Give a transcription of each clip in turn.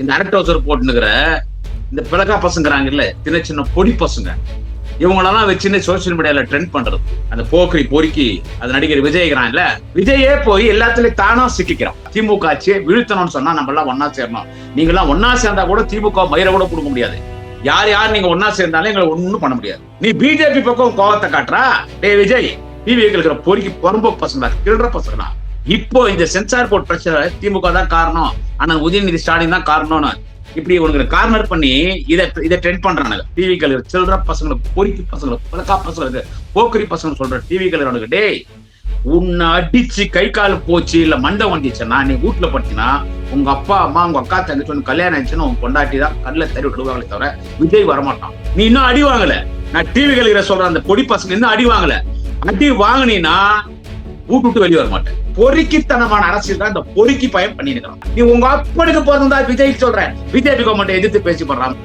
இந்த அரட்டோசர் போட்டுனுக்கிற இந்த பிளகா பசங்கிறாங்கல்ல சின்ன சின்ன பொடி பசங்க இவங்களெல்லாம் வச்சுன்னு சோசியல் மீடியால ட்ரெண்ட் பண்றது. அந்த போக்கரி பொறுக்கி அது நடிகர் விஜய்கிறான்ல விஜயே போய் எல்லாத்துலயும் தானா சிக்கிக்கிறான். திமுக ஆட்சியை வீழ்த்தணும்னு சொன்னா நம்ம எல்லாம் ஒன்னா சேரணும். நீங்க எல்லாம் ஒன்னா சேர்ந்தா கூட திமுக மயிரை கூட கொடுக்க முடியாது. யார் யார் நீங்க ஒன்னா சேர்ந்தாலும் எங்களை ஒண்ணும் பண்ண முடியாது. நீ பிஜேபி பக்கம் கோவத்தை காட்டுறா? டே விஜய் டிவி இருக்கிற பொறுக்கி பொறும்ப பசங்களா கிள்ற பசங்களா? இப்போ இந்த சென்சார் போர்ட் பிரச்சனை திமுக தான் காரணம். ஆனா உதயநிதி ஸ்டாலின் தான் காரணம்னு. இப்படி உனக்கு கார்னர் பண்ணி இதை இதை ட்ரெண்ட் பண்றானுங்க. டிவி கலர் சில்ற பசங்களுக்கு பொறிக்கு பசங்களுக்கு பழக்கா பசங்களுக்கு போக்குரி பசங்க சொல்ற டிவி கலர் அவனுக்கு டேய் உன்னை அடிச்சு கை கால் போச்சு இல்ல மண்டை வந்துச்சுன்னா நீ வீட்டுல படுத்தினா உங்க அப்பா அம்மா உங்க அக்கா தங்கச்சி உனக்கு கல்யாணம் ஆயிடுச்சுன்னு உன் பொண்டாட்டி தான் கல்ல தறி விடுவாங்களே தவிர விஜய் வரமாட்டான். நீ இன்னும் அடி வாங்கல. நான் டிவி கலைகிற சொல்ற அந்த பொடி பசங்க இன்னும் அடி வாங்கல. அடி வாங்கினீன்னா வீட்டு விட்டு வெளியே வர மாட்டேன் பொறுக்கித்தனமான அரசியல் தான் இந்த பொறுக்கி பயம் பண்ணிருக்கான் நீ உங்க அப்பனுக்கு பிறந்தா விஜய் சொல்றேன். பிஜேபி கவர்மெண்ட் எதிர்த்து பேசி பண்றான்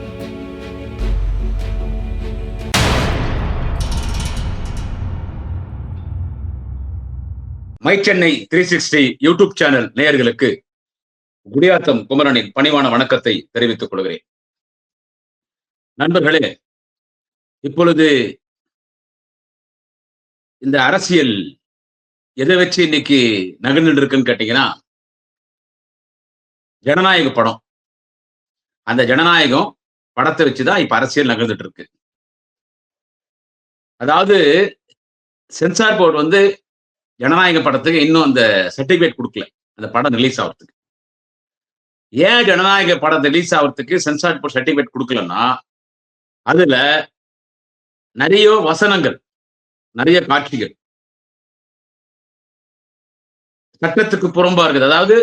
my Chennai three sixty YouTube channel நேயர்களுக்கு குடியாத்தம் குமரனின் பணிவான வணக்கத்தை தெரிவித்துக் கொள்கிறேன். நண்பர்களே இப்பொழுது இந்த அரசியல் எதை வச்சு இன்னைக்கு நகர்ந்துட்டு இருக்குன்னு கேட்டீங்கன்னா ஜனநாயக படம். அந்த ஜனநாயகம் படத்தை வச்சுதான் இப்ப அரசியல் நகர்ந்துட்டு இருக்கு. அதாவது சென்சார் போர்டு வந்து ஜனநாயக படத்துக்கு இன்னும் அந்த சர்டிபிகேட் கொடுக்கல. அந்த படம் ரிலீஸ் ஆகிறதுக்கு ஏன் ஜனநாயக படம் ரிலீஸ் ஆகிறதுக்கு சென்சார் போர்டு சர்டிபிகேட் கொடுக்கலன்னா அதுல நிறைய வசனங்கள் நிறைய காட்சிகள் சட்டத்துக்கு புறம்பா இருக்குது. அதாவது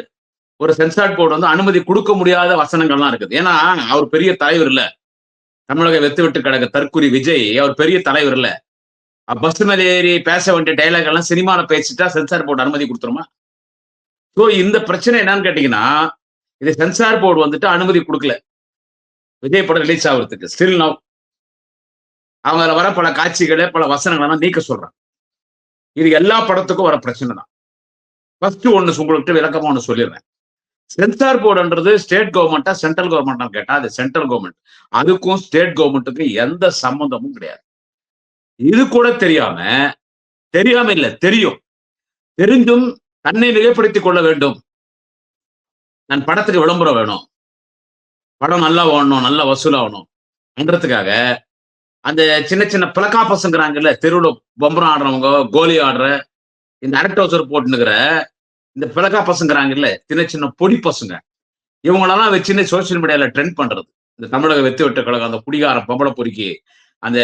ஒரு சென்சார் போர்டு வந்து அனுமதி கொடுக்க முடியாத வசனங்கள்லாம் இருக்குது. ஏன்னா அவர் பெரிய தலைவர் இல்ல. தமிழக வெத்து விட்டு கிடக்க தற்குறி விஜய் அவர் பெரிய தலைவர் இல்ல. பஸ் மேல ஏறி பேச வேண்டிய டைலாக் எல்லாம் சினிமால பேசிட்டா சென்சார் போர்டு அனுமதி கொடுத்துருமா? ஸோ இந்த பிரச்சனை என்னன்னு கேட்டீங்கன்னா இது சென்சார் போர்டு வந்துட்டு அனுமதி கொடுக்கல. விஜய் படம் ரிலீஸ் ஆகுறதுக்கு. ஸ்டில் நவ் அவங்க வர பல காட்சிகளை பல வசனங்களெல்லாம் நீக்க சொல்றாங்க. இது எல்லா படத்துக்கும் வர பிரச்சனை தான். ஃபர்ஸ்ட் ஒன்று உங்கள்கிட்ட விளக்கமா ஒன்று சொல்லிடுறேன் சென்சார் போர்டுன்றது ஸ்டேட் கவர்மெண்ட்டா சென்ட்ரல் கவர்மெண்டா கேட்டா அது சென்ட்ரல் கவர்மெண்ட் அதுக்கும் ஸ்டேட் கவர்மெண்ட்டுக்கும் எந்த சம்பந்தமும் கிடையாது. இது கூட தெரியாம தெரியாம இல்ல தெரியும். தெரிந்தும் தன்னை மிகப்படுத்திக் கொள்ள வேண்டும். நான் படத்துக்கு விளம்பரம் வேணும். படம் நல்லா ஓடணும் நல்லா வசூலாகணும். என்றதுக்காக அந்த சின்ன சின்ன பிளக்காபசங்கிறாங்கல்ல தெருவில் பொம்பரம் ஆடுறவங்க கோலி ஆடுற இந்த அரட்டோசர் போட்டுனுக்கிற இந்த பிளக்கா பசங்கிறாங்கல்ல சின்ன சின்ன பொடி பசங்க. இவங்களெல்லாம் வச்சுன்னு சோசியல் மீடியால ட்ரெண்ட் பண்றது. இந்த தமிழக வெத்து வெட்ட கழகம் அந்த குடிகார பொம்பளை பொறுக்கி அந்த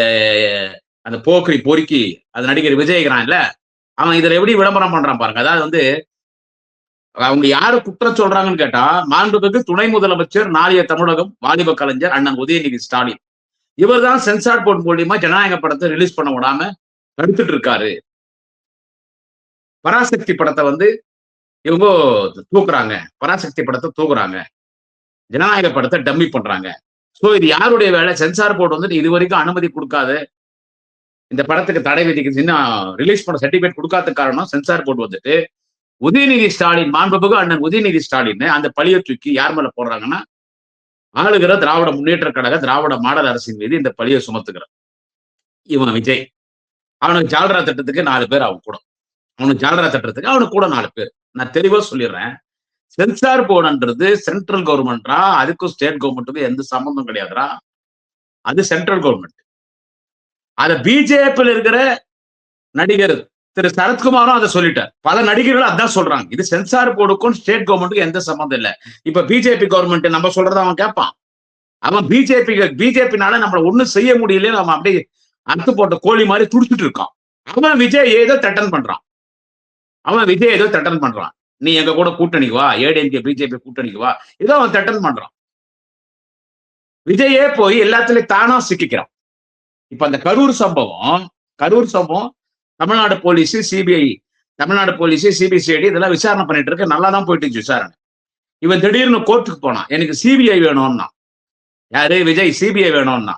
அந்த போக்கரி பொறுக்கி அது நடிகர் விஜயகிறான்ல அவன் இதுல எப்படி விளம்பரம் பண்றான் பாருங்க. அதாவது வந்து அவங்க யாரு குற்றம் சொல்றாங்கன்னு கேட்டா மாண்புமிகு துணை முதலமைச்சர் நாளைய தமிழகம் வாலிப கலைஞர் அண்ணன் உதயநிதி ஸ்டாலின். இவர் தான் சென்சார் போர்ட் மூலியமா ஜனநாயக படத்தை ரிலீஸ் பண்ண விடாம தடுத்துட்டு இருக்காரு. பராசக்தி படத்தை வந்து இவங்க தூக்குறாங்க. பராசக்தி படத்தை தூக்குறாங்க. ஜனநாயக படத்தை டம்மி பண்றாங்க. ஸோ இது யாருடைய வேலை? சென்சார் போர்டு வந்துட்டு இது வரைக்கும் அனுமதி கொடுக்காது இந்த படத்துக்கு தடை விதிக்கு இன்னும் ரிலீஸ் பண்ண சர்டிபிகேட் கொடுக்காத காரணம் சென்சார் போர்டு வந்துட்டு உதயநிதி ஸ்டாலின் மாண்புமிகு அண்ணன் உதயநிதி ஸ்டாலின் அந்த பழிய தூக்கி யார் மேல போடுறாங்கன்னா ஆளுகிற திராவிட முன்னேற்ற கழக திராவிட மாடல் அரசின் மீது இந்த பழியை சுமத்துகிறார். இவன் விஜய். அவனுக்கு ஜால்ரா திட்டத்துக்கு நாலு பேர் அவன் கூட. அவனுக்கு ஜாலரா தட்டுறதுக்கு அவனுக்கு கூட நாலு பேர். நான் தெளிவா சொல்லிடுறேன். சென்சார் போர்டுன்றது சென்ட்ரல் கவர்மெண்ட்ரா? அதுக்கும் ஸ்டேட் கவர்மெண்ட்டுக்கும் எந்த சம்பந்தம் கிடையாதுரா அது சென்ட்ரல் கவர்மெண்ட். அத பிஜேபியில் இருக்கிற நடிகர் திரு சரத்குமாரும் அதை சொல்லிட்டார். பல நடிகர்கள் அதான் சொல்றாங்க. இது சென்சார் போர்டுக்கும் ஸ்டேட் கவர்மெண்ட்டுக்கும் எந்த சம்மந்தம் இல்லை. இப்ப பிஜேபி கவர்மெண்ட் நம்ம சொல்றத அவன் கேட்பான் அவன் பிஜேபி பிஜேபினால நம்மளை ஒண்ணும் செய்ய முடியல அவன் அப்படியே அறுத்து போட்ட கோழி மாதிரி துடிச்சிட்டு இருக்கான். அவன் விஜய் ஏதோ தட்டன் பண்றான். அவன் விஜய் ஏதோ தட்டல் பண்றான். நீ எங்க கூட கூட்டணிக்கு வா ஏடிஎம்கே பிஜேபி கூட்டணிக்கு வா ஏதோ அவன் தட்டன் பண்றான். விஜயே போய் எல்லாத்துலயும் தானா சிக்கிக்கிறான். இப்ப அந்த கரூர் சம்பவம் கரூர் சம்பவம் Tamil Nadu police CBI Tamil Nadu police CBCID இதெல்லாம் விசாரணை பண்ணிட்டு இருக்கு. நல்லா தான் போயிட்டு இருந்துச்சு விசாரணை. இவன் திடீர்னு கோர்ட்டுக்கு போனான். எனக்கு சிபிஐ வேணும்னா. யாரு? விஜய் சிபிஐ வேணும்னா.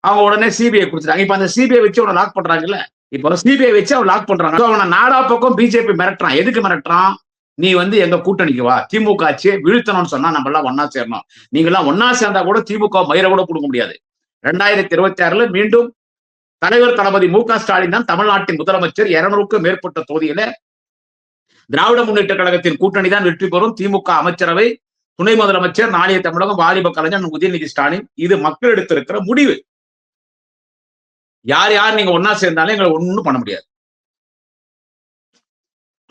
அவங்க உடனே சிபிஐ கொடுத்துட்டாங்க. இப்ப அந்த சிபிஐ வச்சு உடனே லாக் பண்றாங்கல்ல. இப்போ சிபிஐ வச்சு அவன் லாக் பண்றாங்க அவனை நாடா பக்கம் பிஜேபி மிரட்டுறான். எதுக்கு மிரட்டுறான்? நீ வந்து எங்க கூட்டணிக்கு வா. திமுக ஆட்சியை வீழ்த்தணும்னு சொன்னா நம்ம எல்லாம் ஒன்னா சேரணும். நீங்க எல்லாம் ஒன்னா சேர்ந்தா கூட திமுக மயிர கூட கொடுக்க முடியாது. ரெண்டாயிரத்தி இருபத்தி ஆறுல மீண்டும் தலைவர் தளபதி மு க ஸ்டாலின் தான் தமிழ்நாட்டின் முதலமைச்சர் இருநூறுக்கும் மேற்பட்ட தொகுதியில திராவிட முன்னேற்ற கழகத்தின் கூட்டணி தான் வெற்றி பெறும். திமுக அமைச்சரவை துணை முதலமைச்சர் நாளைய தமிழகம் வாலிப கலைஞர் உதயநிதி ஸ்டாலின். இது மக்கள் எடுத்திருக்கிற முடிவு. யார் யார் நீங்க ஒன்னா சேர்ந்தாலும் எங்களை ஒண்ணும் பண்ண முடியாது.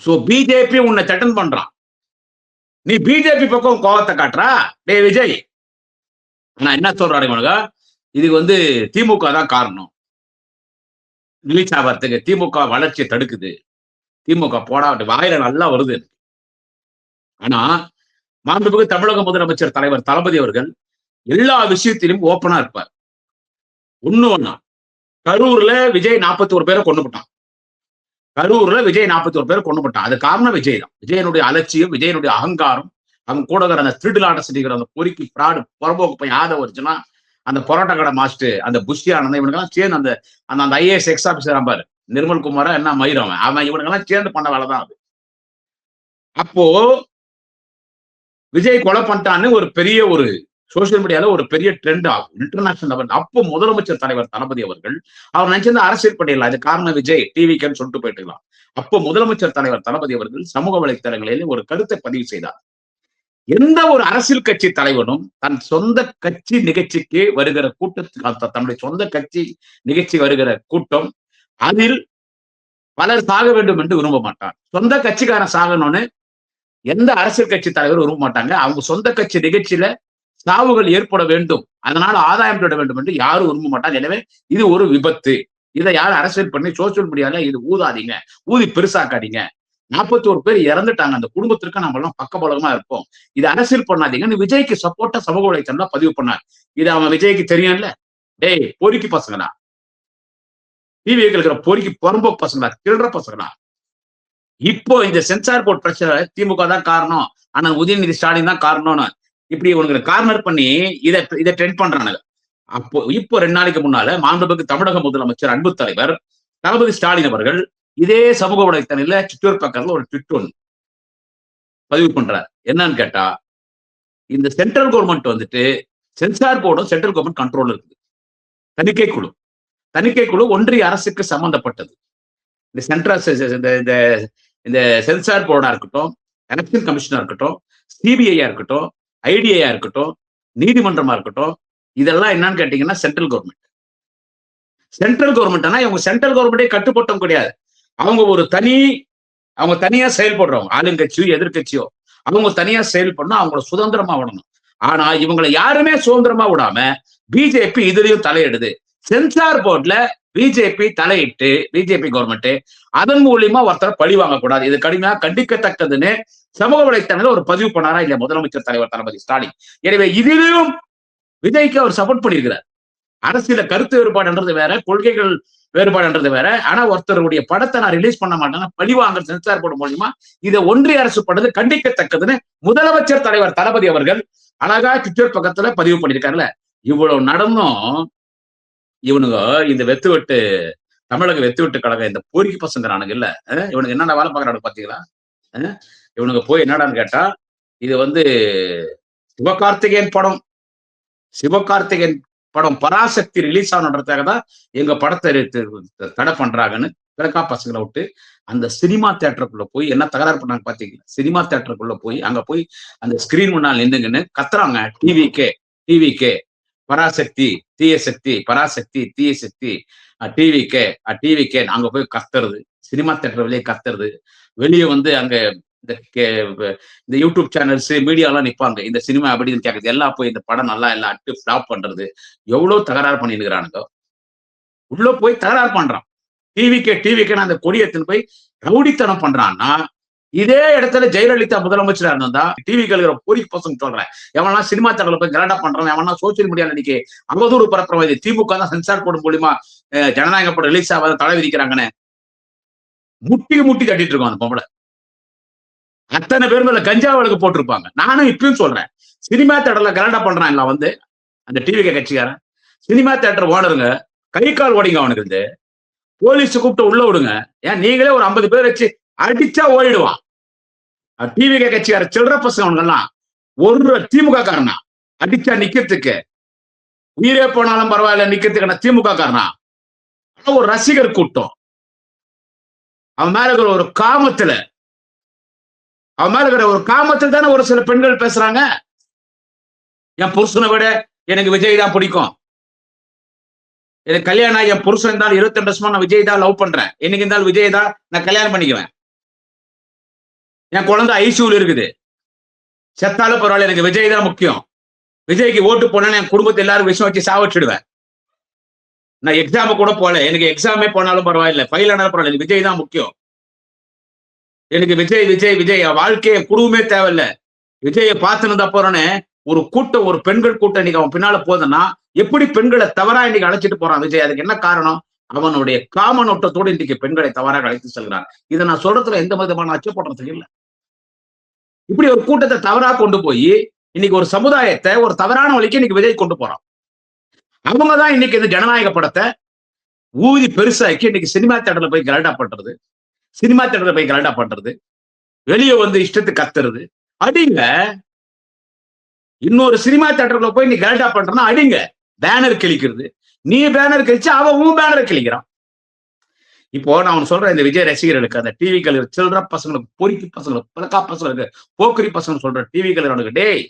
சோ பிஜேபி உன்னை சட்டன் பண்றான். நீ பிஜேபி பக்கம் கோவத்தை காட்டுறா? டே விஜய் நான் என்ன சொல்றேன் உனக்கு? இதுக்கு வந்து திமுக தான் காரணம். ரிலீஸ் ஆகிறதுக்கு திமுக வளர்ச்சியை தடுக்குது. திமுக போடாட்டு வாயில நல்லா வருது ஆனா மாண்புமிகு தமிழக முதலமைச்சர் தலைவர் தளபதி அவர்கள் எல்லா விஷயத்திலும் ஓப்பனா இருப்பார். ஒண்ணு ஒன்னா கரூர்ல விஜய் நாற்பத்தி ஒரு பேரை கொண்டு போட்டான். கரூர்ல விஜய் நாற்பத்தி ஒரு பேரை கொண்டு போட்டான். அது காரணம் விஜய் தான். விஜயனுடைய அலட்சியம் விஜயனுடைய அகங்காரம் அவங்க கூட இருக்கிற அந்த திருடுலாட்ட செஞ்சுக்கிற அந்த பொறுக்கி பிராடு புறம்போக்கு போய் ஆத வருச்சுன்னா அந்த பரோட்டா கடை மாஸ்டர் அந்த புஷ்டியானந்த இவனுக்கெல்லாம் சேர்ந்து அந்த அந்த அந்த ஐஏஎஸ் எக்ஸ் ஆபீசர் பாரு. நிர்மல் குமாரா என்ன மயிரம் அவன்? அவன் இவனுக்கெல்லாம் சேர்ந்து பண்ண வேலை தான் அது. அப்போ விஜய் கொலை பண்ணிட்டான்னு ஒரு பெரிய ஒரு சோசியல் மீடியால ஒரு பெரிய ட்ரெண்ட் ஆகும். இன்டர்நேஷனல் லெவல் அப்போ முதலமைச்சர் தலைவர் தளபதி அவர்கள் அவர் நினைச்சிருந்த அரசியல் பண்ணிடலாம். அது காரணம் விஜய் டிவிக்குன்னு சொல்லிட்டு போயிட்டுலாம். அப்போ முதலமைச்சர் தலைவர் தளபதி அவர்கள் சமூக வலைத்தளங்களிலே ஒரு கருத்தை பதிவு செய்தார். எந்த ஒரு அரசியல் கட்சி தலைவனும் தன் சொந்த கட்சி நிகழ்ச்சிக்கு வருகிற கூட்டத்துக்கு தன்னுடைய சொந்த கட்சி நிகழ்ச்சி வருகிற கூட்டம் அதில் பலர் சாக வேண்டும் என்று விரும்ப மாட்டார். சொந்த கட்சிக்காரன் சாகணும்னு எந்த அரசியல் கட்சி தலைவரும் விரும்ப மாட்டாங்க. அவங்க சொந்த கட்சி நிகழ்ச்சியில சாவுகள் ஏற்பட வேண்டும். அதனால ஆதாயம் தேட வேண்டும் என்று யாரும் விரும்ப மாட்டார் எனவே இது ஒரு விபத்து. இதை யாரும் அரசியல் பண்ணி சோசியல் மீடியால இது ஊதாதீங்க ஊதி பெருசாக்காதீங்க. நாற்பத்தி ஒரு பேர் இறந்துட்டாங்க. அந்த குடும்பத்திற்கு நம்ம எல்லாம் பக்கபலகமா இருப்போம். இது அரசியல் பண்ணாதீங்கன்னு விஜய்க்கு சப்போர்ட்டா சமூக வலைத்தளம்ல பதிவு பண்ணார். இது அவன் விஜய்க்கு தெரியும்ல? டேய் பொறுக்கி பசங்களா? டிவிக்கு இருக்கிற பொறுக்கி பொறம்ப பசங்களா? திருடுற பசங்களா? இப்போ இந்த சென்சார் போர்ட் பிரச்சனை திமுக தான் காரணம். ஆனா உதயநிதி ஸ்டாலின் தான் காரணம்னு. இப்படி உனக்கு கார்னர் பண்ணி இதை இதை ட்ரெண்ட் பண்றானுங்க. அப்போ இப்போ ரெண்டு நாளைக்கு முன்னால மாண்புமிகு தமிழக முதலமைச்சர் அன்பு தலைவர் தளபதி ஸ்டாலின் அவர்கள் இதே சமூக வலைத்தளத்துல ட்விட்டர் பக்கத்துல ஒரு ட்விட் ஒன்று பதிவு பண்றார். என்னன்னு கேட்டா இந்த சென்ட்ரல் கவர்மெண்ட் வந்துட்டு censor board central government control இருக்குது. தணிக்கை குழு. தணிக்கை குழு ஒன்றிய அரசுக்கு சம்பந்தப்பட்டது. இந்த சென்ட்ரல் இந்த இந்த இந்த சென்சார் போர்டா இருக்கட்டும் எலெக்ஷன் கமிஷனா இருக்கட்டும் சிபிஐயா இருக்கட்டும் ஐடிஐயா இருக்கட்டும் நீதிமன்றமா இருக்கட்டும் இதெல்லாம் என்னன்னு கேட்டீங்கன்னா சென்ட்ரல் கவர்மெண்ட் சென்ட்ரல் கவர்மெண்ட்னா இவங்க சென்ட்ரல் கவர்மெண்டே கட்டுப்பட்டம் கிடையாது. அவங்க ஒரு தனி அவங்க தனியா செயல்படுறவங்க ஆளுங்கட்சியோ எதிர்கட்சியோ அவங்க தனியா செயல்படணும் அவங்கள சுதந்திரமா விடணும். ஆனா இவங்களை யாருமே சுதந்திரமா விடாம பிஜேபி இதுலயும் தலையிடுது. சென்சார் போர்ட்ல பிஜேபி தலையிட்டு பிஜேபி கவர்மெண்ட் அதன் மூலியமா ஒருத்தர் பழி வாங்கக்கூடாது. இது கடுமையா கண்டிக்கத்தக்கதுன்னு சமூக வலைத்தளத்தில் ஒரு பதிவு பண்ணாரா இல்ல முதலமைச்சர் தலைவர் தளபதி ஸ்டாலின்? எனவே இதிலும் விஜய்க்கு அவர் சப்போர்ட் பண்ணியிருக்கிறார். அரசியல கருத்து வேறுபாடுன்றது வேற கொள்கைகள் வேறுபாடுன்றது வேற. ஆனா ஒருத்தருடைய படத்தை நான் ரிலீஸ் பண்ண மாட்டேன்னா பழிவாங்க சென்சார் போர்டு மூலியமா இதை ஒன்றிய அரசு பண்ணது கண்டிக்கத்தக்கதுன்னு முதலமைச்சர் தலைவர் தளபதி அவர்கள் அழகா ட்விட்டர் பக்கத்துல பதிவு பண்ணியிருக்காருல்ல. இவ்வளவு நடந்தும். இவனுங்க இந்த வெத்து வெட்டு தமிழக வெத்து வெட்டு கழகம் இந்த போரிக்கு பசங்க நானுங்க இல்ல இவனுக்கு என்னென்ன வேலை பாக்குறாங்க பாத்தீங்களா? இவனுங்க போய் என்னடான்னு கேட்டா இது வந்து சிவகார்த்திகேயன் படம். சிவகார்த்திகேயன் படம் பராசக்தி ரிலீஸ் ஆகணுன்றதுக்காக தான் எங்க படத்தை தடை பண்றாங்கன்னு பிறக்கா பசங்களை விட்டு அந்த சினிமா தேட்டருக்குள்ள போய் என்ன தகராறு பண்ணாங்க பாத்தீங்களா? சினிமா தேட்டருக்குள்ள போய் அங்க போய் அந்த ஸ்கிரீன் முன்னால் நின்றுங்கன்னு கத்துறாங்க. டிவிக்கே டிவிக்கே பராசக்தி தீய சக்தி பராசக்தி தீய சக்தி. டிவிக்கே டிவிக்கே அங்க போய் கத்துறது சினிமா தேட்டர் வெளியே கத்துறது. வெளியே வந்து அங்க இந்த இந்த யூடியூப் சேனல்ஸ் மீடியாலாம் நிப்பாங்க. இந்த சினிமா அப்படின்னு கேட்கறது எல்லாம் போய் இந்த படம் நல்லா எல்லாம் அட்டு ஃபிளாப் பண்றது. எவ்வளவு தகராறு பண்ணிருக்கிறானுங்க உள்ள போய் தகராறு பண்றான். டிவிக்கே டிவிக்கே அந்த கொடியத்தின் போய் ரவுடித்தனம் பண்றான்னா இதே இடத்துல ஜெயலலிதா முதலமைச்சரா இருந்தா டிவி கழுகிற பொறி பசங்க சொல்றேன். எவனா சினிமா தேட்டர்ல போய் கலாட்டா பண்றான் எவனா சோசியல் மீடியால இன்னைக்கு அவதூறு பரப்புறவங்க திமுக தான் சென்சார் போர்டு மூலியமா ஜனநாயக படம் ரிலீஸ் ஆகாத தடை விதிக்கிறாங்கன்னு முட்டிக்கு முட்டி கட்டிட்டு இருக்கோம் அந்த பொம்பளை. அத்தனை பேர் மேல கஞ்சா வழக்கு போட்டிருப்பாங்க. நானும் இப்பயும் சொல்றேன். சினிமா தேட்டர்ல கலாட்டா பண்றான் வந்து அந்த டிவி கட்சிக்காரன். சினிமா தேட்டர் ஓனருங்க கை கால் ஓடிங்க அவனுக்கு இருந்து போலீஸ் கூப்பிட்டு உள்ள விடுங்க. ஏன் நீங்களே ஒரு ஐம்பது பேர் வச்சு அடிச்சா ஓடிடுவான். டிவிகே கட்சிக்கார சில்லற பசங்கலாம் ஒரு திமுக காரனா? அடிச்சா நிக்கிறதுக்கு. உயிரே போனாலும் பரவாயில்ல நிக்கிறதுக்கான திமுக காரனா? ஆனா ஒரு ரசிகர் கூட்டம். அவன் மேல இருக்கிற ஒரு காமத்துல அவன் மேல இருக்கிற ஒரு காமத்துல தானே ஒரு சில பெண்கள் பேசுறாங்க? என் புருஷனை விட எனக்கு விஜய் தான் பிடிக்கும். எனக்கு கல்யாணம் என் புருஷன் இருந்தாலும் இருபத்தி ரெண்டு வருஷமா நான் விஜய் தான் லவ் பண்றேன். என்னைக்கு இருந்தாலும் விஜய் தான் நான் கல்யாணம் பண்ணிக்குவேன். என் குழந்தை ஐசியூல இருக்குது. செத்தாலும் பரவாயில்ல எனக்கு விஜய் தான் முக்கியம். விஜய்க்கு ஓட்டு போனா என் குடும்பத்தை எல்லாரும் விஷயம் வச்சு சாவச்சிடுவேன் நான் எக்ஸாம கூட போல எனக்கு எக்ஸாமே போனாலும் பரவாயில்ல. ஃபைல் ஆனாலும் பரவாயில்ல. எனக்கு விஜய் தான் முக்கியம். எனக்கு விஜய் விஜய் விஜய். என் வாழ்க்கைய குடும்பமே தேவையில்ல. விஜயை பார்த்துனது அப்புறம்னே ஒரு கூட்டம் ஒரு பெண்கள் கூட்டம் இன்னைக்கு அவன் பின்னால போதுன்னா எப்படி பெண்களை தவறா இன்னைக்கு அழைச்சிட்டு போறான் விஜய்? அதுக்கு என்ன காரணம்? அவனுடைய காம நோட்டத்தோடு இன்னைக்கு பெண்களை தவறாக அழைத்து செல்கிறான். இதை நான் சொல்றதுல எந்த விதமான அச்சப்படுறதுக்கு இல்லை. இப்படி ஒரு கூட்டத்தை தவறா கொண்டு போய் இன்னைக்கு ஒரு சமுதாயத்தை ஒரு தவறான வழிக்கு இன்னைக்கு விஜய் கொண்டு போறான். அவங்க தான் இன்னைக்கு இந்த ஜனநாயக படத்தை ஊதி பெருசாக்கி இன்னைக்கு சினிமா தேட்டர்ல போய் கலண்டா பண்றது. சினிமா தேட்டர்ல போய் கலண்டா பண்றது. வெளியே வந்து இஷ்டத்துக்கு கத்துறது. அடிங்க. இன்னொரு சினிமா தேட்டர்ல போய் நீ கலண்டா பண்றனா அடிங்க. பேனர் கிழிக்கிறது. நீ பேனர் கிழிச்சு அவன் உன் பேனர் கிழிக்கிறான். இப்போ நான் அவன் சொல்றேன் இந்த விஜய் ரசிகர்களுக்கு அந்த டிவி கலர் சில்லற பசங்களுக்கு பொறிக்கு பசங்களுக்கு பழக்கா பசங்களுக்கு போக்குரி பசங்க சொல்ற டிவி கலர் டேய்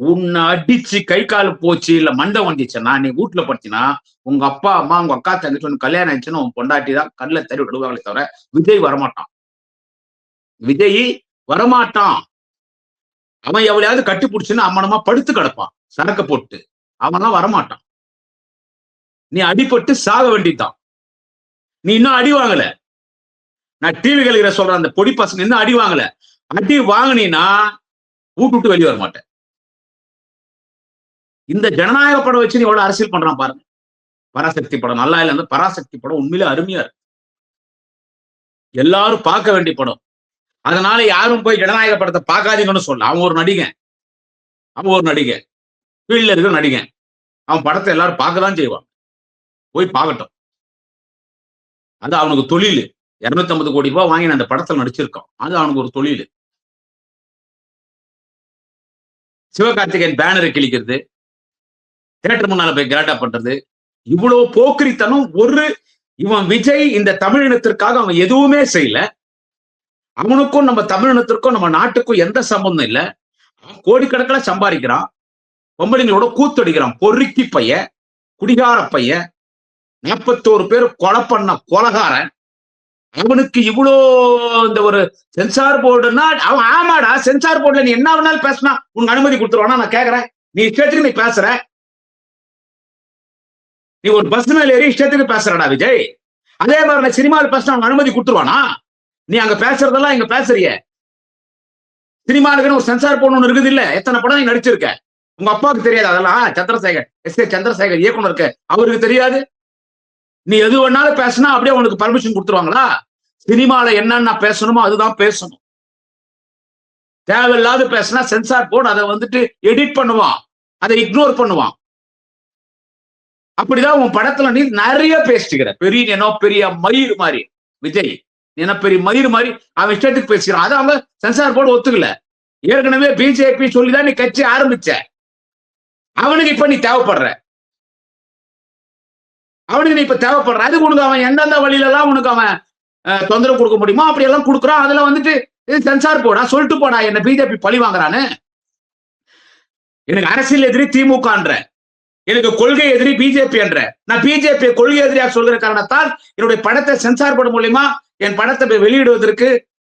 உன்னை அடிச்சு கை கால் போச்சு இல்ல மண்டை வந்துச்சுன்னா நீ வீட்டுல படிச்சினா உங்க அப்பா அம்மா உங்க அக்கா தங்கச்சி உனக்கு கல்யாணம் ஆயிடுச்சுன்னு உன் பொண்டாட்டி தான் கல்ல தறி விடுவாங்களே தவிர விஜய் வரமாட்டான். விஜய் வரமாட்டான். அவன் எவ்வளையாவது கட்டி பிடிச்சுன்னு அம்மனமா படுத்து கிடப்பான் சரக்க போட்டு. அவன்லாம் வரமாட்டான். நீ அடிபட்டு சாக வேண்டித்தான் நீ இன்னும் அடி வாங்கல. நான் டிவி கழுகிற சொல்றேன் அந்த பொடி பசங்க இன்னும் அடி வாங்கல. அடி வாங்கினீன்னா வீட்டு விட்டு வெளியே வர மாட்டேன் இந்த ஜனநாயக படம் வச்சு நீ எவ்வளவு அரசியல் பண்றான் பாருங்க. பராசக்தி படம் நல்லா இல்ல பராசக்தி படம் உண்மையிலே அருமையா இருக்கு. எல்லாரும் பார்க்க வேண்டிய படம். அதனால யாரும் போய் ஜனநாயக படத்தை பார்க்காதீங்கன்னு சொல்ல அவன் ஒரு நடிகன். அவன் ஒரு நடிகன். ஃபீல்ட்ல இருக்கிற நடிகன். அவன் படத்தை எல்லாரும் பார்க்க தான் செய்வான் போய் பார்க்கட்டும். அது அவனுக்கு தொழில். இருநூத்தி ஐம்பது கோடி ரூபாய் வாங்கி அந்த படத்தில் நடிச்சிருக்கான் அது அவனுக்கு ஒரு தொழில். சிவகார்த்திகேயன் பேனரை கிழிக்கிறது. தேட்டர் முன்னால போய் கலாட்டா பண்றது. இவ்வளவு போக்கிரித்தனம் ஒரு இவன் விஜய் இந்த தமிழினத்திற்காக அவன் எதுவுமே செய்யல. அவனுக்கும் நம்ம தமிழினத்திற்கும் நம்ம நாட்டுக்கும் எந்த சம்பந்தம் இல்லை. கோடிக்கணக்கில் சம்பாதிக்கிறான். பொம்பளைங்களோட கூத்தடிக்கிறான். பொறுக்கி பைய குடிகார பையன் நாற்பத்தோரு பேர் கொலை பண்ண கொலகாரன். அவனுக்கு இவ்வளோ இந்த ஒரு சென்சார் போர்டுன்னா அவன் ஆமாடா சென்சார் போர்டுல நீ என்ன வேணாலும் பேசினா உனக்கு அனுமதி கொடுத்துருவானா. நான் கேட்கறேன் நீ இஷ்டத்துக்கு நீ பேசுற. நீ ஒரு பஸ் மேல ஏறி இஷ்டத்துக்கு பேசுறடா விஜய். அதே மாதிரி நான் சினிமாவில் பேசினா அவன் அனுமதி கொடுத்துருவானா? நீ அங்க பேசுறதெல்லாம் இங்க பேசுறிய. சினிமாவுக்குன்னு ஒரு சென்சார் போர்டு ஒன்று இருக்குது இல்ல? எத்தனை படம் நீ நடிச்சிருக்க? உங்க அப்பாவுக்கு தெரியாது அதெல்லாம். சந்திரசேகர் எஸ் ஏ சந்திரசேகர் இயக்குனருக்கு. அவருக்கு தெரியாது. நீ எது வேணாலும் பேசினா அப்படியே உனக்கு பர்மிஷன் கொடுத்துருவாங்களா? சினிமால என்னென்ன பேசணுமோ அதுதான் பேசணும். தேவையில்லாத பேசினா சென்சார் போர்டு அதை வந்துட்டு எடிட் பண்ணுவான். அதை இக்னோர் பண்ணுவான். அப்படிதான் உன் படத்துல நீ நிறைய பேசிட்டுக்கிற பெரிய என்ன பெரிய மயிர் மாதிரி. விஜய் என்ன பெரிய மயிர் மாதிரி அவன் இஷ்டத்துக்கு பேசுகிறான் அதை அவங்க சென்சார் போர்டு ஒத்துக்கல. ஏற்கனவே பிஜேபி சொல்லிதான் நீ கட்சி ஆரம்பிச்ச. அவனுக்கு இப்ப நீ தேவைப்படுற. அவனுக்கு நீ இப்ப தேவைப்படுற. அது உனக்கு அவன் எந்தெந்த வழியில எல்லாம் உனக்கு அவன் தொந்தரவு கொடுக்க முடியுமோ அப்படி எல்லாம் கொடுக்குறான். அதுல வந்துட்டு சென்சார் போடா சொல்லிட்டு போடா என்ன பிஜேபி பழி வாங்குறான்னு. எனக்கு அரசியல் எதிரி திமுகன்ற எனக்கு கொள்கை எதிரி பிஜேபி என்ற நான் பிஜேபி கொள்கை எதிரியாக சொல்கிற காரணத்தால் என்னுடைய படத்தை சென்சார் போட மூலியமா என் படத்தை வெளியிடுவதற்கு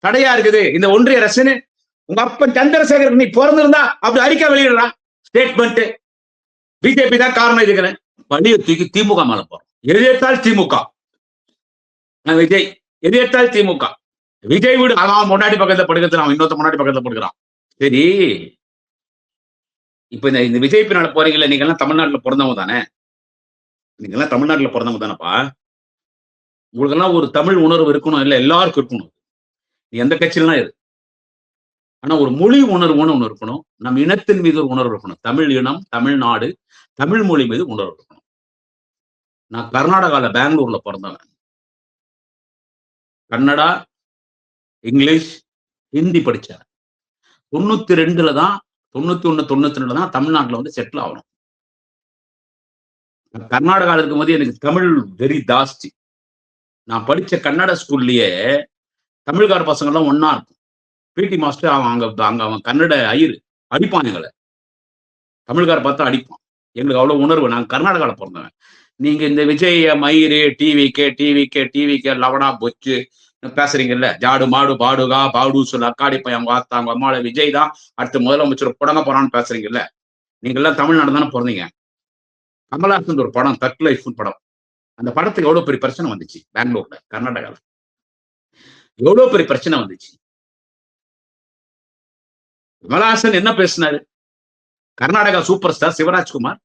தடையா இருக்குது. இந்த ஒன்றிய அரசுன்னு உங்க அப்பன் சந்திரசேகர் நீ பிறந்திருந்தா அப்படி அறிக்கை வெளியிடுறான். ஸ்டேட்மெண்ட் பிஜேபி தான் காரணம் இதுக்குன்னு. பழிய தூக்கி திமுக மேல போறோம். எதிர்த்தால் திமுக. விஜய். எதிர்த்தால் திமுக. விஜய் வீடு அதான் முன்னாடி பக்கத்துல படுக்கிறது அவன் இன்னொருத்த முன்னாடி பக்கத்துல படுக்கிறான். சரி. இப்ப இந்த இந்த விஜய் பின்னால போறீங்களா நீங்க எல்லாம் தமிழ்நாட்டுல பிறந்தவங்க தானே? நீங்க எல்லாம் தமிழ்நாட்டுல பிறந்தவங்க தானப்பா? உங்களுக்கெல்லாம் ஒரு தமிழ் உணர்வு இருக்கணும் இல்ல எல்லாருக்கும் இருக்கணும். எந்த கட்சியிலாம் இரு ஆனா ஒரு மொழி உணர்வுன்னு ஒண்ணு இருக்கணும். நம் இனத்தின் மீது ஒரு உணர்வு இருக்கணும். தமிழ் இனம் தமிழ்நாடு தமிழ் மொழி மீது உணர்வு. இருக்கணும் நான் கர்நாடகாவில் பெங்களூர்ல பிறந்தவன். கன்னடா இங்கிலீஷ் ஹிந்தி படித்தேன் தொண்ணூத்தி ரெண்டுல தான் தொண்ணூத்தி ஒண்ணு தொண்ணூத்தி ரெண்டுல தான் தமிழ்நாட்டில் வந்து செட்டில் ஆகணும். கர்நாடகாவில் இருக்கும்போது எனக்கு தமிழ் வெரி ஜாஸ்தி. நான் படித்த கன்னட ஸ்கூல்லயே தமிழ்கார பசங்கள்லாம் ஒன்னா இருக்கும். பிடி மாஸ்டர் அவன் அங்க அங்க அவன் கன்னட ஐயர் அடிப்பான் எங்களை. தமிழ்கார பார்த்தா அடிப்பான். எங்களுக்கு அவ்வளோ உணர்வு. நான் கர்நாடகாவில் பிறந்தவன். நீங்க இந்த விஜய் மயிறு டிவிக்கே டிவிக்கே டிவிக்கே லவடா பொச்சு பேசுறீங்கல்ல? ஜாடு மாடு பாடுகா பாடு சொல்லு அக்காடி பையன் அவங்க ஆத்தா அவங்க அம்மாவோட விஜய் தான் அடுத்து முதலமைச்சர் புடங்க போறான்னு பேசுறீங்கல்ல? நீங்க எல்லாம் தமிழ்நாடு தானே பிறந்தீங்க? கமலஹாசன் ஒரு படம் தட் லைஃப்னு படம். அந்த படத்துக்கு எவ்வளவு பெரிய பிரச்சனை வந்துச்சு? பெங்களூர்ல கர்நாடகாவில் எவ்வளவு பெரிய பிரச்சனை வந்துச்சு? கமலஹாசன் என்ன பேசினாரு? கர்நாடகா சூப்பர் ஸ்டார் சிவராஜ்குமார்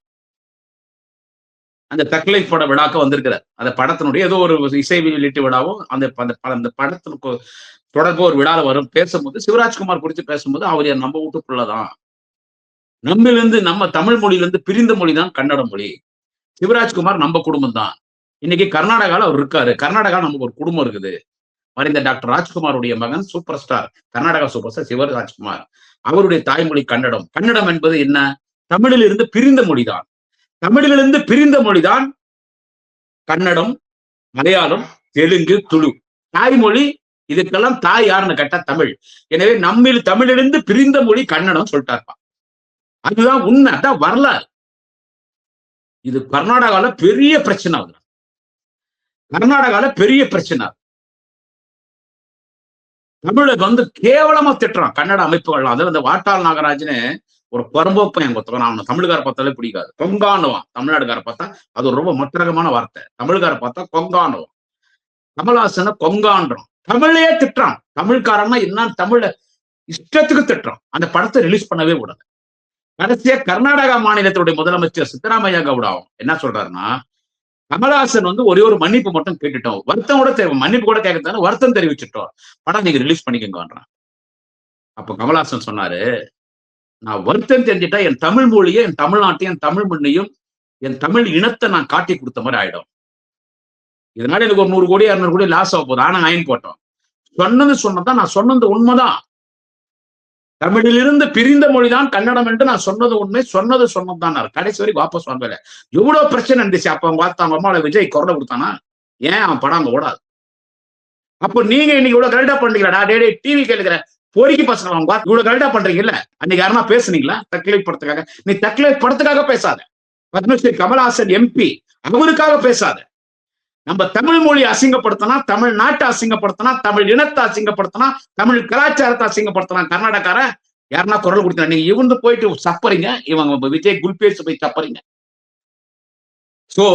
அந்த தக்லை பட விழாக்க வந்திருக்கிறார். அந்த படத்தினுடைய ஏதோ ஒரு இசை வெளியீட்டு விழாவோ அந்த அந்த அந்த படத்திற்கு தொடர்பு ஒரு விழாவில் வரும். பேசும்போது சிவராஜ்குமார் குறித்து பேசும்போது அவர் நம்ம வீட்டுக்குள்ளதான். நம்மிலிருந்து நம்ம தமிழ் மொழியிலிருந்து பிரிந்த மொழி தான் கன்னட மொழி. சிவராஜ்குமார் நம்ம குடும்பம் தான் இன்னைக்கு கர்நாடகாவில் அவர் இருக்காரு. கர்நாடகா நமக்கு ஒரு குடும்பம் இருக்குது. மறைந்த டாக்டர் ராஜ்குமாருடைய மகன் super star Karnataka super star Shivarajkumar. அவருடைய தாய்மொழி கன்னடம். கன்னடம் என்பது என்ன? தமிழில் இருந்து பிரிந்த மொழிதான். தமிழிலிருந்து பிரிந்த மொழிதான் கன்னடம் மலையாளம் தெலுங்கு துளு. தாய்மொழி இதுக்கெல்லாம் தாய் யாருன்னு கேட்டா தமிழ். எனவே நம்மில் தமிழிலிருந்து பிரிந்த மொழி கன்னடம் சொல்லிட்டாருப்பா. அதுதான் உண்மை அதான் வரலாறு. இது கர்நாடகால பெரிய பிரச்சனை ஆகுது கர்நாடகால பெரிய பிரச்சனை தமிழக வந்து கேவலமா திட்டுறான் கன்னட அமைப்புகள்லாம். அதில் இந்த வாட்டாள் நாகராஜனு ஒரு பரம்போப்பன் எங்க ஒருத்தவன் அவனை தமிழ்கார பார்த்தாலே பிடிக்காது. கொங்கானுவான். தமிழ்நாடுகார பார்த்தா அது ஒரு ரொம்ப மற்றகமான வார்த்தை. தமிழ்கார பார்த்தா கொங்கானுவான். கமலாசனை கொங்கான்றான் தமிழையே திட்டுறான். தமிழ்காரன்னா என்னன்னு தமிழ இஷ்டத்துக்கு திட்டுறான். அந்த படத்தை ரிலீஸ் பண்ணவே கூடாது கடைசியா கர்நாடகா மாநிலத்தினுடைய முதலமைச்சர் சித்தராமையா கவுடாவும் என்ன சொல்றாருன்னா கமலாசன் வந்து ஒரே ஒரு மன்னிப்பு மட்டும் கேட்டுட்டோம். வருத்தம் கூட தேவை. மன்னிப்பு கூட கேட்கறதான வருத்தம் தெரிவிச்சுட்டோம். படம் நீங்க ரிலீஸ் பண்ணிக்கோங்கன்றான். அப்ப கமலஹாசன் சொன்னாரு நான் வருத்தம் தெரிஞ்சிட்டா என் தமிழ் மொழியை என் தமிழ்நாட்டையும் என் தமிழ் மண்ணையும் என் தமிழ் இனத்தை நான் காட்டி கொடுத்த மாதிரி ஆயிடும். இதனால எனக்கு ஒரு நூறு கோடி இரநூறு கோடி லாஸ் ஆக போகுது. ஆனா அயன் போட்டோம் சொன்னது சொன்னதான் நான் சொன்னது உண்மைதான். தமிழிலிருந்து பிரிந்த மொழிதான் கன்னடம் என்று நான் சொன்னது உண்மை. சொன்னது சொன்னதுதான் கடைசி வரைக்கும் வாபஸ் வாங்கல எவ்வளவு பிரச்சனை இருந்துச்சு. அப்ப அவங்க பார்த்தாங்க அம்மாவோட விஜய் குரலை கொடுத்தானா? ஏன் அவன் படம் அங்க ஓடாது? அப்போ நீங்க இன்னைக்கு இவ்வளவு கரெக்டா பண்ணிக்கிறா டே டிவி கேளுக்கிறேன் பொறுக்கி பசங்க அவங்க இவ்வளவு கரெக்டா பண்றீங்கல்ல? அன்னைக்கு யாரா பேசுனீங்களா? தக்லை படத்துக்காக. நீ தக்லை படத்துக்காக பேசாத. பத்மஸ்ரீ கமல்ஹாசன் எம்பி அவருக்காக பேசாத. நம்ம தமிழ் மொழி அசிங்கப்படுத்தினா தமிழ் நாட்டை அசிங்கப்படுத்தினா தமிழ் இனத்தை அசிங்கப்படுத்தினா தமிழ் கலாச்சாரத்தை அசிங்கப்படுத்தினா கர்நாடகார யாருன்னா குரல் கொடுத்தா நீங்க இவந்து போயிட்டு சப்பறீங்க. இவங்க விஜய் குல்பேஸ் போய் சப்பறீங்க. சோ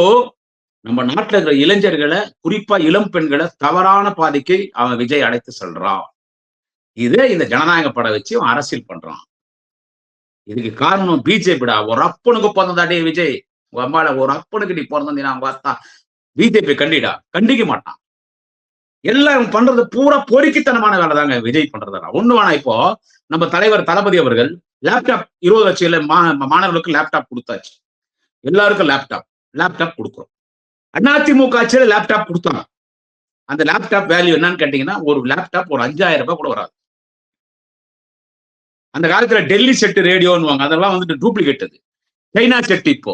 நம்ம நாட்டில் இருக்கிற இளைஞர்களை குறிப்பா இளம் பெண்களை தவறான பாதைக்கு அவன் விஜய் அழைத்து செல்றான். இதே இந்த ஜனநாயக படம் வச்சு அவன் அரசியல் பண்றான். இதுக்கு காரணம் பிஜேபிடா ஒரு அப்பனுக்கு பிறந்ததாடே விஜய். உங்க அம்மால ஒரு அப்பனுக்கு நீ பிறந்தீங்கன்னா அவங்க பார்த்தா பிஜேபி கண்டிடா. கண்டிக்க மாட்டான். எல்லாம் பண்றது பூரா பொறுக்கித்தனமான வேலை தாங்க விஜய் பண்றதா ஒண்ணு வேணா இப்போ நம்ம தலைவர் தளபதி அவர்கள் லேப்டாப் இருபது லட்சம் மாணவர்களுக்கு லேப்டாப் கொடுத்தாச்சு. எல்லாருக்கும் லேப்டாப் லேப்டாப் கொடுக்குறோம். அதிமுக ஆட்சியில லேப்டாப் கொடுத்தாங்க. அந்த லேப்டாப் வேல்யூ என்னன்னு கேட்டீங்கன்னா ஒரு லேப்டாப் ஒரு அஞ்சாயிரம் ரூபாய் கூட வராது. அந்த காலத்துல டெல்லி செட்டு ரேடியோன்னு அதெல்லாம் வந்துட்டு டூப்ளிகேட் அது. சைனா செட்டு இப்போ.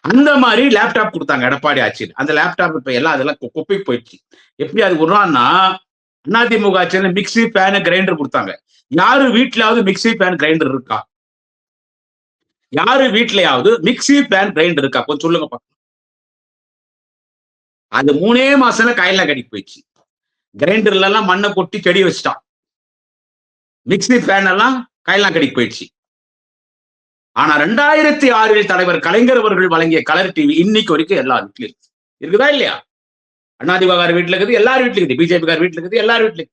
அந்த மாதிரி லேப்டாப் கொடுத்தாங்க எடப்பாடி ஆட்சியில். அந்த லேப்டாப் இப்ப எல்லாம் அதெல்லாம் குப்பைக்கு போயிடுச்சு. எப்படி அது விடுறான்னா அதிமுக ஆட்சியில மிக்சி பேனு கிரைண்டர் கொடுத்தாங்க. யாரு வீட்லயாவது மிக்சி பேன் கிரைண்டர் இருக்கா? யாரு வீட்லயாவது மிக்சி பேன் கிரைண்டர் இருக்கா? கொஞ்சம் சொல்லுங்க பாக்க அது மூணே மாசம்ல கையில கடி போயிடுச்சு. கிரைண்டர்ல எல்லாம் மண்ணை கொட்டி செடி வச்சுட்டான். மிக்சி ஃபேன் எல்லாம் கையெல்லாம் கடிக்கு போயிடுச்சு. ஆனா ரெண்டாயிரத்தி ஆறில் தலைவர் கலைஞர் அவர்கள் வழங்கிய கலர் டிவி இன்னைக்கு வரைக்கும் எல்லா வீட்லயும் இருக்கு. இருக்குதா இல்லையா? அண்ணாதிபகார் வீட்டுல இருக்குது எல்லார் வீட்லயும் இருக்குது. பிஜேபி கார் வீட்டுல இருக்குது எல்லார் வீட்லயும்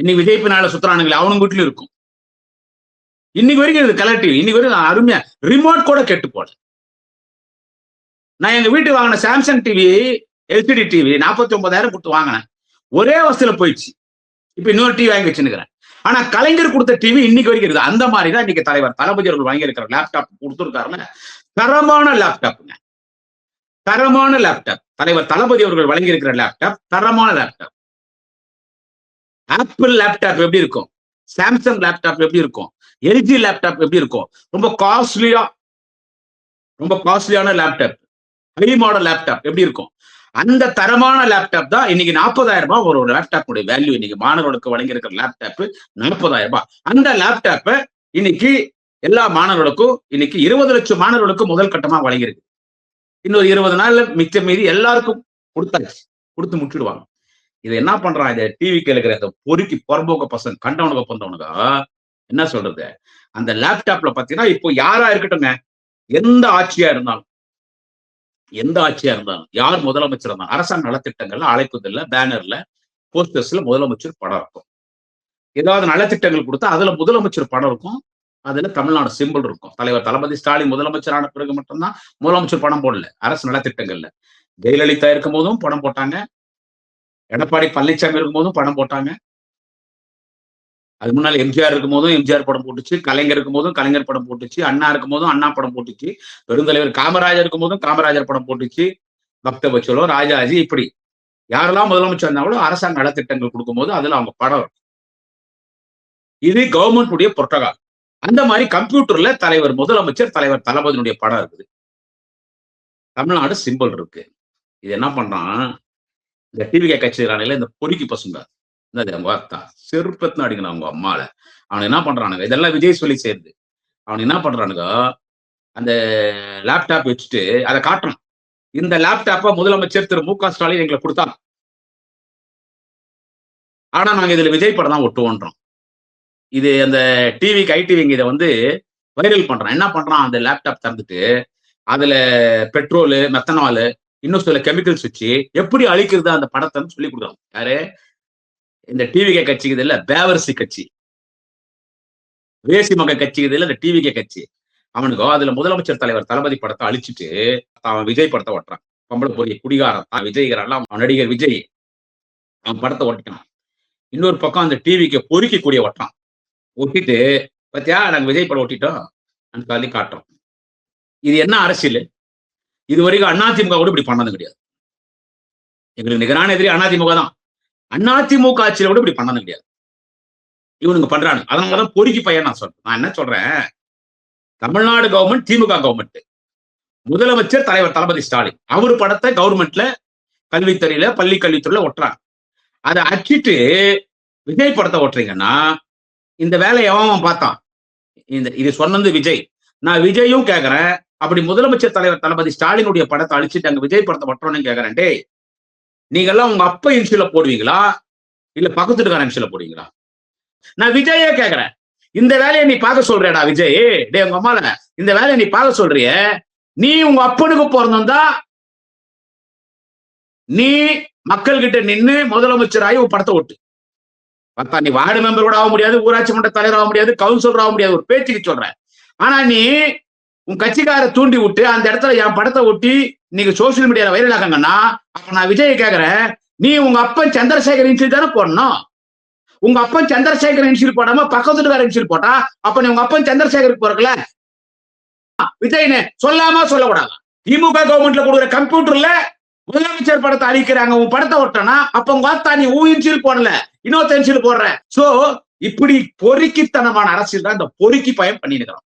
இன்னைக்கு விஜய் பின்னால சுத்துறானுங்களே அவனுங்க வீட்லயும் இருக்கும். இன்னைக்கு வரைக்கும் இது கலர் டிவி இன்னைக்கு வரைக்கும் அருமையா ரிமோட் கூட கெட்டு போல நான் எங்க வீட்டுக்கு வாங்கின சாம்சங் டிவி எல்சிடி டிவி நாற்பத்தி ஒன்பதாயிரம் கொடுத்து வாங்கினேன். ஒரே வருஷத்துல போயிடுச்சு. இப்ப இன்னொரு டிவி வாங்கி வச்சுருக்கிறேன். ஆனா கலைஞர் கொடுத்த டிவி இன்னைக்கு வரைக்கும் இருக்குது. அந்த மாதிரி தான் இன்னைக்கு தலைவர் தளபதி அவர்கள் வாங்கியிருக்கிற லேப்டாப் கொடுத்துருக்காருன்னு தரமான லேப்டாப்புங்க தரமான லேப்டாப் தலைவர் தளபதி அவர்கள் வழங்கியிருக்கிற லேப்டாப் தரமான லேப்டாப் ஆப்பிள் லேப்டாப் எப்படி இருக்கும்? சாம்சங் லேப்டாப் எப்படி இருக்கும்? எல்ஜி லேப்டாப் எப்படி இருக்கும்? ரொம்ப காஸ்ட்லியா ரொம்ப காஸ்ட்லியான லேப்டாப் ஹை மாடல் லேப்டாப் எப்படி இருக்கும்? அந்த தரமான லேப்டாப் தான் இன்னைக்கு நாற்பதாயிரம் ரூபாய் ஒரு லேப்டாப்புடைய வேல்யூ இன்னைக்கு மாணவர்களுக்கு வழங்கியிருக்கிற லேப்டாப் நாற்பதாயிரம் ரூபாய். அந்த லேப்டாப்பை இன்னைக்கு எல்லா மாணவர்களுக்கும் இன்னைக்கு இருபது லட்சம் மாணவர்களுக்கும் முதல் கட்டமா வழங்கியிருக்கு. இன்னொரு இருபது நாள்ல மிச்சம் மீதி எல்லாருக்கும் கொடுத்தாச்சு. கொடுத்து முற்றிடுவாங்க இது என்ன பண்றான் இந்த டிவி கேளுக்கிற இந்த பொறுக்கி புறம்போக்க பசங்க கண்டவனுக்கு பிறந்தவனுக்கா என்ன சொல்றது? அந்த லேப்டாப்ல பாத்தீங்கன்னா இப்போ யாரா இருக்கட்டுங்க எந்த ஆட்சியா இருந்தாலும் எந்த ஆட்சியா இருந்தாலும் யார் முதலமைச்சர் இருந்தாலும் அரசாங்க நலத்திட்டங்கள்ல அழைப்புதல்ல பேனர்ல போஸ்டர்ஸ்ல முதலமைச்சர் படம் இருக்கும். ஏதாவது நலத்திட்டங்கள் கொடுத்தா அதுல முதலமைச்சர் படம் இருக்கும் அதுல தமிழ்நாடு சிம்பிள் இருக்கும். தலைவர் தளபதி ஸ்டாலின் முதலமைச்சரான பிறகு மட்டும்தான் முதலமைச்சர் படம் போடல அரசு நலத்திட்டங்கள்ல. ஜெயலலிதா இருக்கும் போதும் படம் போட்டாங்க எடப்பாடி பழனிசாமி இருக்கும் போதும் படம் போட்டாங்க. அது முன்னால் எம்ஜிஆர் இருக்கும் போதும் எம்ஜிஆர் படம் போட்டுச்சு கலைஞர் இருக்கும் போதும் கலைஞர் படம் போட்டுச்சு அண்ணா இருக்கும் போதும் அண்ணா படம் போட்டுச்சு பெருந்தலைவர் காமராஜர் இருக்கும் போதும் காமராஜர் படம் போட்டுச்சு பக்த பச்சலோ ராஜாஜி இப்படி. யாரெல்லாம் முதலமைச்சர் இருந்தாங்களோ அரசாங்க நலத்திட்டங்கள் கொடுக்கும்போது அதுல அவங்க படம் இருக்கும். இது கவர்மெண்ட் உடைய புரோட்டோகால் அந்த மாதிரி கம்ப்யூட்டர்ல தலைவர் முதலமைச்சர் தலைவர் தளபதியினுடைய படம் இருக்குது. தமிழ்நாடு சிம்பிள் இருக்கு. இது என்ன பண்றான்? இந்த டிவி கட்சியிலான இந்த பொறுக்கி பசங்க. செருப்பத்தின அடிக்கணும் அவங்க அம்மால. அவன் என்ன பண்றானுங்க? இதெல்லாம் விஜய் சொல்லி சேருது அவன் என்ன பண்றானுங்க? அந்த லேப்டாப் வச்சுட்டு அதை காட்டுறான் இந்த லேப்டாப்பை முதலமைச்சர் திரு மு க ஸ்டாலின் எங்களுக்கு கொடுத்தாங்க. ஆனா நாங்க இதுல விஜய் படம் தான் ஒட்டுவோன்றோம். இது அந்த டிவிக்கு ஐடிவிங்க இதை வந்து வைரல் பண்றான் என்ன பண்றான்? அந்த லேப்டாப் திறந்துட்டு அதுல பெட்ரோலு மெத்தனாலு இன்னும் சில கெமிக்கல்ஸ் வச்சு எப்படி அழிக்கிறது அந்த படத்தை சொல்லி கொடுக்குறாங்க. யாரு? இந்த டிவிகே கட்சிக்கு இதில் பேவரசி கட்சி. வேசி மக கட்சி இதில் இந்த டிவிகே கட்சி. அவனுக்கு அதுல முதலமைச்சர் தலைவர் தளபதி படத்தை அழிச்சிட்டு அவன் விஜய் படத்தை ஓட்டுறான். பொம்பளை பொரிய குடிகாரன் தான் விஜய்கிறான்லாம் அவன் நடிகர் விஜய். அவன் படத்தை ஓட்டிட்டான் இன்னொரு பக்கம் அந்த டிவிக்கு பொறுக்கக்கூடிய ஓட்டான் ஒட்டிட்டு பத்தியா நாங்க விஜய் படம் ஒட்டிட்டோம் சொல்லி காட்டுறோம். இது என்ன அரசியல்? இது வரைக்கும் அதிமுக கூட இப்படி பண்ணது கிடையாது. எங்களுக்கு நிகரான எதிரி அதிமுக தான். அதிமுக ஆட்சியில கூட இப்படி பண்ணணும் கிடையாது. இவனுங்க பண்றாங்க அதனாலதான் பொறுக்கி பையன் நான் சொல்றேன். நான் என்ன சொல்றேன்? தமிழ்நாடு கவர்மெண்ட் திமுக கவர்மெண்ட் முதலமைச்சர் தலைவர் தளபதி ஸ்டாலின். அவர் படத்தை கவர்மெண்ட்ல கல்வித்துறையில பள்ளி கல்வித்துறையில ஒட்டுறாங்க அதை அச்சிட்டு விஜய் படத்தை ஓட்டுறீங்கன்னா இந்த வேலை எவன் பார்த்தான். இந்த இது சொன்னது விஜய். நான் விஜயும் கேட்கறேன் அப்படி முதலமைச்சர் தலைவர் தளபதி ஸ்டாலினுடைய படத்தை அழிச்சிட்டு அங்க விஜய் படத்தை ஒட்டுறோன்னு கேட்கறேன் டேய் நீங்க எல்லாம் உங்க அப்பா இன்சியூல போடுவீங்களா? இல்ல பக்கத்து இருக்கார இன்சில போடுவீங்களா? நான் விஜயே கேட்கறேன் இந்த வேலையை நீ பார்க்க சொல்றியடா விஜய். டே உங்க அம்மால இந்த வேலையை நீ பார்க்க சொல்றிய. நீ உங்க அப்பனுக்கு பிறந்தா நீ மக்கள் கிட்ட நின்னு முதலமைச்சராகி உன் படத்தை ஓட்டு. பார்த்தா நீ வார்டு மெம்பர் கூட ஆக முடியாது ஊராட்சி மன்ற தலைவர் ஆக முடியாது கவுன்சிலர் ஆக முடியாது ஒரு பேச்சுக்கு சொல்றேன். ஆனா நீ உன் கட்சிக்கார தூண்டி விட்டு அந்த இடத்துல என் படத்தை ஒட்டி நீங்க சோசியல் மீடியால வைரல் ஆகாங்கன்னா அப்ப நான் விஜய் கேக்குறேன். நீ உங்க அப்பன் சந்திரசேகர் இன்சில் தானே போடணும். உங்க அப்பன் சந்திரசேகர் இன்சில் போடாம பக்கத்துக்கார இன்சில் போட்டா அப்ப நீ உங்க அப்பன் சந்திரசேகருக்கு போறக்கல விஜய்னு சொல்லாம சொல்லக்கூடாது. திமுக கவர்மெண்ட்ல கொடுக்குற கம்ப்யூட்டர்ல முதலமைச்சர் படத்தை அழிக்கிறாங்க. உன் படத்தை ஒட்டனா அப்ப உங்க அத்தா நீ ஊ இன்சில் போடல. இன்னொருத்த இன்சில் போடுற. சோ இப்படி பொறுக்கித்தனமான அரசியல் தான் இந்த பொறுக்கி பயம் பண்ணிருக்கிறோம்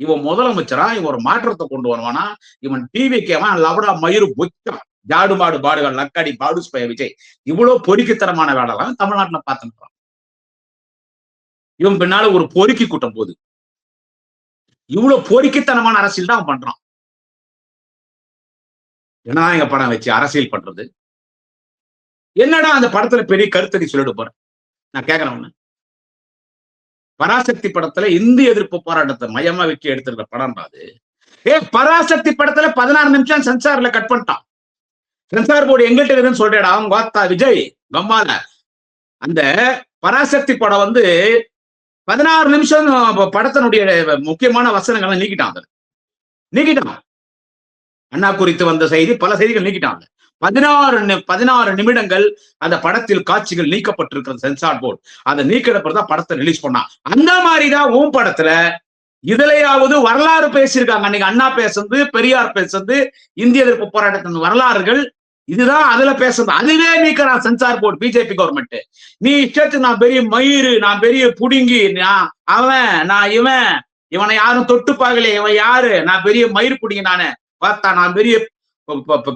இவன் முதலமைச்சரா? இவன் ஒரு மாற்றத்தை கொண்டு வருவானா? இவன் டிவிக்கேவன் லவடா மயிறு பொச்சம் ஜாடு மாடு பாடுகள் லக்காடி பாடு ஸ்பய விஜய். இவ்வளவு பொறுக்கித்தரமான வேலைலாம் தமிழ்நாட்டுல பார்த்துருக்கான் இவன் பின்னால ஒரு பொறுக்கி கூட்டம் போகுது. இவ்வளவு பொறுக்கித்தனமான அரசியல் தான் அவன் பண்றான். ஜனநாயக படம் வச்சு அரசியல் பண்றது? என்னடா அந்த படத்துல பெரிய கருத்தடி சொல்லிட்டு போறேன் நான் கேட்கறேன் ஒண்ணு பராசக்தி படத்துல இந்தி எதிர்ப்பு போராட்டத்தை மையமா வச்சு எடுத்திருக்க படம் அது ஏ பராசக்தி படத்துல பதினாறு நிமிஷம் சென்சார்ல கட் பண்ணிட்டான். சென்சார் போர்டு எங்கிட்ட இருக்குன்னு சொல்றேடா அவன் வாத்தா விஜய் கம்மால. அந்த பராசக்தி படம் வந்து பதினாறு நிமிஷம் படத்தினுடைய முக்கியமான வசனங்களை நீக்கிட்டான் அந்த நீக்கிட்டான். அண்ணா குறித்து வந்த செய்தி பல செய்திகள் நீக்கிட்டாங்க பதினாறு பதினாறு நிமிடங்கள் அந்த படத்தில் காட்சிகள் நீக்கப்பட்டிருக்கிறது சென்சார் போர்டு. அதை நீக்கிறப்பதான் படத்தை ரிலீஸ் பண்ணான். அந்த மாதிரிதான் உன் படத்துல இதுலயாவது வரலாறு பேசியிருக்காங்க. அன்னைக்கு அண்ணா பேசுறது பெரியார் பேசுறது இந்திய எதிர்ப்பு போராட்டத்தின் வரலாறுகள் இதுதான் அதுல பேசுறது அதுவே நீக்கிறான் சென்சார் போர்டு பிஜேபி கவர்மெண்ட் நீ இஷ்டத்துக்கு நான் பெரிய மயிறு நான் பெரிய புடுங்கி நான் அவன் நான் இவன் இவனை யாரும் தொட்டு பார்க்கல இவன் யாரு? நான் பெரிய மயிர் புடிங்க நானு. பார்த்தா நான் பெரிய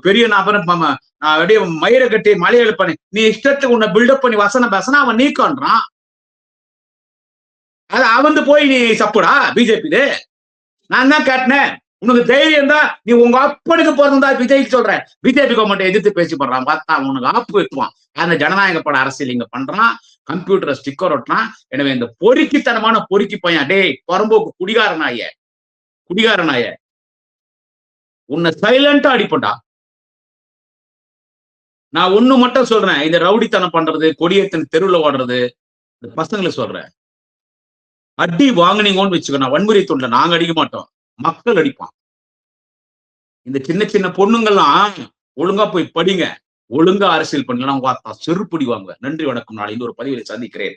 பெரிய நான் அப்படியே மயிரை கட்டி மலையில பண்ணி நீ இஷ்டத்துக்கு உன்னை பில்டப் பண்ணி வசனம் பேசினா அவன் நீக்கன்றான். அது அவந்து போய் நீ சப்புடா பிஜேபி நான் தான் கேட்டேன். உனக்கு தைரியம் தான் நீ உங்க அப்பனுக்கு பிறந்தா விஜய்க்கு சொல்றேன். பிஜேபி கவர்மெண்ட் எதிர்த்து பேசி பண்றான் பார்த்தா உனக்கு ஆப்பு வெட்டுவான் அந்த ஜனநாயக பட அரசியல் இங்க பண்றான். கம்ப்யூட்டர் ஸ்டிக்கர் ஒட்டுறான். எனவே இந்த பொறுக்கித்தனமான பொறுக்கி பையன் டேய் பரம்போக்கு குடிகாரனாய. குடிகாரனாய. உன்னை சைலண்டா அடிப்பண்டா நான் ஒண்ணு மட்டும் சொல்றேன். இந்த ரவுடித்தனம் பண்றது கொடியத்தின் தெருவுல ஓடுறது இந்த பசங்களுக்கு சொல்றேன். அடி வாங்குனீங்கன்னு வச்சுக்கோ நான் வன்முறை தொண்டை நாங்க அடிக்க மாட்டோம். மக்கள் அடிப்பான். இந்த சின்ன சின்ன பொண்ணுங்கள்லாம் ஒழுங்கா போய் படிங்க. ஒழுங்கா அரசியல் பண்ணலாம் பார்த்தா செருப்படி வாங்க நன்றி வணக்கம். நாளை இந்த ஒரு பதிவில் சந்திக்கிறேன்.